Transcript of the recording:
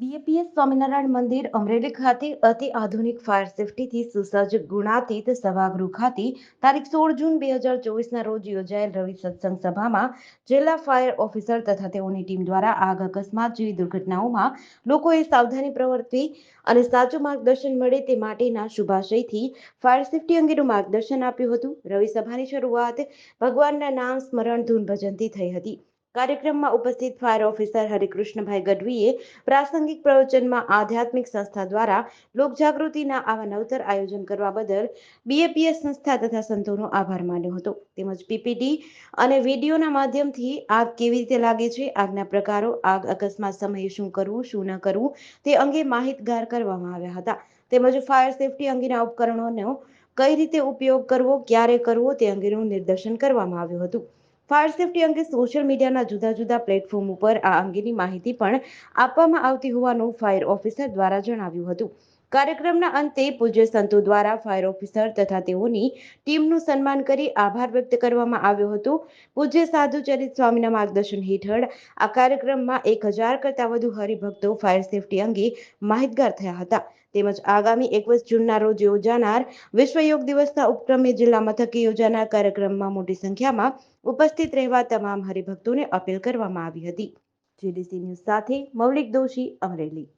BAPS Swaminarayan મંદિર અમરેલી ખાતે અતિ આધુનિક ફાયર સેફટીથી સુસજ્જ ગુણાતીત સભાગૃહ ખાતે તારીખ સોળ જૂન બે હજાર ચોવીસના રોજ યોજાયેલ રવિ સત્સંગ સભામાં જિલ્લા ફાયર ઓફિસર તથા તેઓની ટીમ દ્વારા આગ અકસ્માત જેવી દુર્ઘટનાઓમાં લોકોએ સાવધાની પ્રવર્તવી અને સાચું માર્ગદર્શન મળે તે માટેના શુભાશયથી ફાયર સેફટી અંગેનું માર્ગદર્શન આપ્યું હતું. રવિ સભાની શરૂઆત ભગવાનના નામ સ્મરણ ધૂન ભજનથી થઈ હતી. કાર્યક્રમમાં ઉપસ્થિત ફાયર ઓફિસર હરિકૃષ્ણભાઈ ગઢવીએ પ્રાસંગિક પ્રવચનમાં આધ્યાત્મિક સંસ્થા દ્વારા લોકજાગૃતિના આવા નવતર આયોજન કરવા બદલ બીએપીએસ સંસ્થા તથા સંતોનો આભાર માન્યો હતો. તેમજ પીપીટી અને વિડીયોના માધ્યમથી આગ કેવી રીતે લાગે છે, આગના પ્રકારો, આગ અકસ્માત સમયે શું કરવું, શું ન કરવું, તે અંગે માહિતગાર કરવામાં આવ્યા હતા. તેમજ ફાયર સેફટી અંગેના ઉપકરણોનો કઈ રીતે ઉપયોગ કરવો, ક્યારે કરવો તે અંગેનું નિર્દેશન કરવામાં આવ્યું હતું. ફાયર સેફટી અંગે સોશિયલ મીડિયાના જુદા જુદા પ્લેટફોર્મ ઉપર આ અંગેની માહિતી પણ આપવામાં આવતી હોવાનું ફાયર ઓફિસર દ્વારા જણાવ્યું હતું. કાર્યક્રમના અંતે પૂજ્ય સંતો દ્વારા ફાયર ઓફિસર તથા તેઓની ટીમનું સન્માન કરી આભાર વ્યક્ત કરવામાં આવ્યો હતો. પૂજ્ય સાધુચરિત સ્વામીના માર્ગદર્શન હેઠળ આ કાર્યક્રમમાં એક હજાર કરતાં વધુ હરિભક્તો ફાયર સેફટી અંગે માહિતગાર થયા હતા. તેમજ આગામી એકવીસ જૂનના રોજ યોજાનાર વિશ્વ યોગ દિવસના ઉપક્રમે જિલ્લા મથકે યોજાનાર કાર્યક્રમમાં મોટી સંખ્યામાં ઉપસ્થિત રહેવા તમામ હરિભક્તોને અપીલ કરવામાં આવી હતી. જીડીસી ન્યૂઝ સાથે મૌલિક દોશી અમરેલી.